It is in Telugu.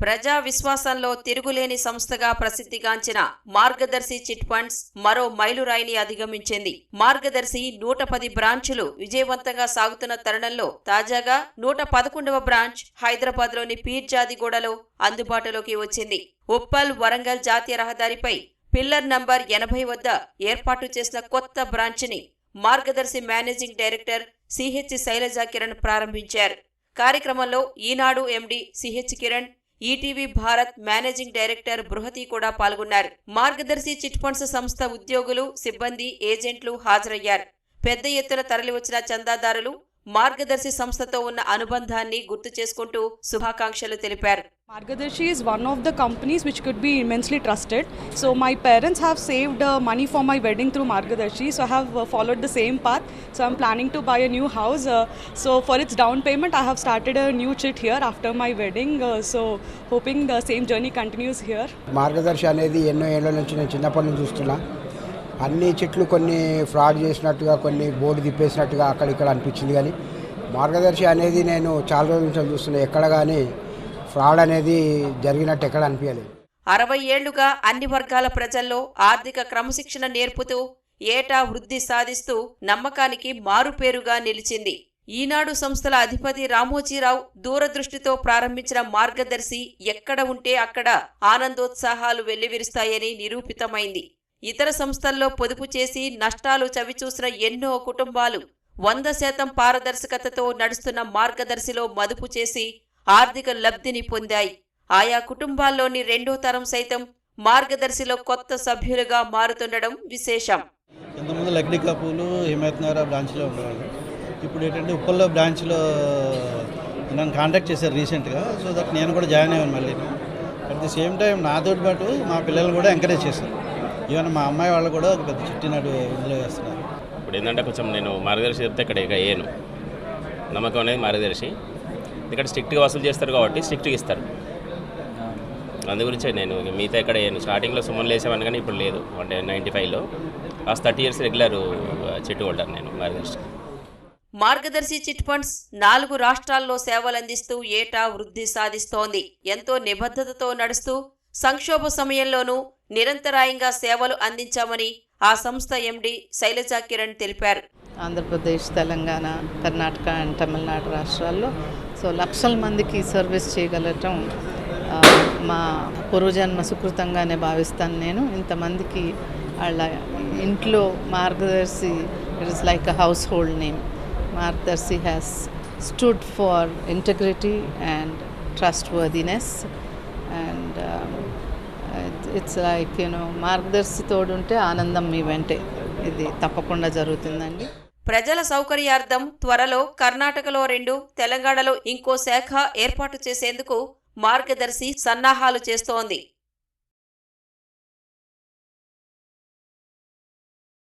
ప్రజా విశ్వాసంలో తిరుగులేని సంస్థగా ప్రసిద్ధిగాంచిన మార్గదర్శి చిట్ ఫండ్స్ మరో మైలురాయిని అధిగమించింది. మార్గదర్శి నూట పది బ్రాంచులు విజయవంతంగా సాగుతున్న తరుణంలో తాజాగా నూట పదకొండవ బ్రాంచ్ హైదరాబాద్లోని పీర్జాదిగూడలో అందుబాటులోకి వచ్చింది. ఉప్పల్ వరంగల్ జాతీయ రహదారిపై పిల్లర్ నంబర్ ఎనభై వద్ద ఏర్పాటు చేసిన కొత్త బ్రాంచ్ని Margadarsi managing director C H Sailaja Kiran ప్రారంభించారు. కార్యక్రమంలో Eenadu MD C H Kiran ETV Bharat managing director Bruhathi కూడా పాల్గొన్నారు. మార్గదర్శి చిట్ ఫండ్స్ సంస్థ ఉద్యోగులు సిబ్బంది ఏజెంట్లు హాజరయ్యారు. పెద్ద ఎత్తున తరలివచ్చిన చందాదారులు మార్గదర్శి సంస్థతో ఉన్న అనుబంధాన్ని గుర్తు చేసుకుంటూ శుభాకాంక్షలు తెలిపారు. Margadarshi is one of the companies which could be immensely trusted. So my parents have saved uh, money for my wedding through Margadarshi. So I have uh, followed the same path. So I'm planning to buy a new house. Uh, so for its down payment, I have started a new chit here after my wedding. Uh, so hoping the same journey continues here. మార్గదర్శి అనేది ఎన్నో ఏళ్ళ నుంచి నేను చిన్నప్పటి నుంచి చూస్తున్నా అన్ని చెట్లు కొన్ని ఫ్రాడ్ చేసినట్టుగా కొన్ని బోర్డు తిప్పేసినట్టుగా అక్కడిక్కడ అనిపించింది కానీ మార్గదర్శి అనేది నేను చాలా రోజుల నుంచి చూస్తున్నా ఎక్కడ కానీ ఫ్రాడ్ అనేది జరిగినట్టు ఎక్కడ అనిపించలేదు. అరవై ఏళ్ళుగా అన్ని వర్గాల ప్రజల్లో ఆర్థిక క్రమశిక్షణ నేర్పుతూ ఏటా వృద్ధి సాధిస్తూ నమ్మకానికి మారుపేరుగా నిలిచింది. ఈనాడు సంస్థల అధిపతి రామోజీరావు దూరదృష్టితో ప్రారంభించిన మార్గదర్శి ఎక్కడ ఉంటే అక్కడ ఆనందోత్సాహాలు వెల్లివిరుస్తాయని నిరూపితమైంది. ఇతర సంస్థల్లో పొదుపు చేసి నష్టాలు చవిచూసిన ఎన్నో కుటుంబాలు వంద శాతం పారదర్శకతతో నడుస్తున్న మార్గదర్శిలో మదుపు చేసి ఆర్థిక లబ్ధిని పొందాయి. ఆయా కుటుంబాల్లోని రెండో తరం సైతం మార్గదర్శిలో కొత్త సభ్యులుగా మారుతుండడం విశేషం. ఇంతకుముందు లక్డీ కపూలు హిమాయత్ నగర్ బ్రాంచ్లో ఉండేవాళ్ళు. ఇప్పుడు ఏంటంటే ఉప్పల్లో బ్రాంచ్లో నన్ను కాంటాక్ట్ చేశారు రీసెంట్గా. సో దట్ నేను కూడా జాయిన్ అయ్యాను మళ్ళీ. అట్ ది సేమ్ టైం నాతో పాటు మా పిల్లలు కూడా ఎంకరేజ్ చేశారు. ఈవెన్ మా అమ్మాయి వాళ్ళు కూడా ఒక పెద్ద చిట్టినాడు ఇందులో వేస్తున్నారు. ఇప్పుడు ఏంటంటే కొంచెం నేను మార్గదర్శి చెప్తే ఇక్కడ ఇక వేయను నమ్మకం అనేది మార్గదర్శి. ఇక్కడ స్ట్రిక్ట్గా వసూలు చేస్తారు కాబట్టి స్ట్రిక్ట్గా ఇస్తారు. అందు గురించే నేను మిగతా ఇక్కడ వేయను స్టార్టింగ్లో సుమన్ లేసేవాడిని కానీ ఇప్పుడు లేదు. అంటే నైంటీ ఫైవ్లో. Last thirty years regular chit holder నేను మార్గదర్శి మార్గదర్శి చిట్ ఫండ్స్ నాలుగు రాష్ట్రాల్లో సేవలందిస్తూ ఏటా వృద్ధి సాధిస్తోంది. ఎంతో నిబద్ధతతో నడుస్తూ సంక్షోభ సమయంలోనూ నిరంతరాయంగా సేవలు అందించామని ఆ సంస్థ ఎండి శైలజా కిరణ్ తెలిపారు. ఆంధ్రప్రదేశ్ తెలంగాణ కర్ణాటక అండ్ తమిళనాడు రాష్ట్రాల్లో సో లక్షల మందికి సర్వీస్ చేయగలటం మా పూర్వజన్మ సుకృతంగానే భావిస్తాను నేను. ఇంతమందికి వాళ్ళ ఇంట్లో Margadarsi it is like a household name Margadarsi has stood for integrity and trustworthiness and it's like you know Margadarsi తోడుంటే ఆనందం మీ వెంటే. ఇది తప్పకుండా జరుగుతుందండి. ప్రజల సౌకర్యార్థం త్వరలో కర్ణాటకలో రెండు తెలంగాణలో ఇంకో శాఖ ఏర్పాటు చేసేందుకు మార్గదర్శి సన్నాహాలు చేస్తోంది.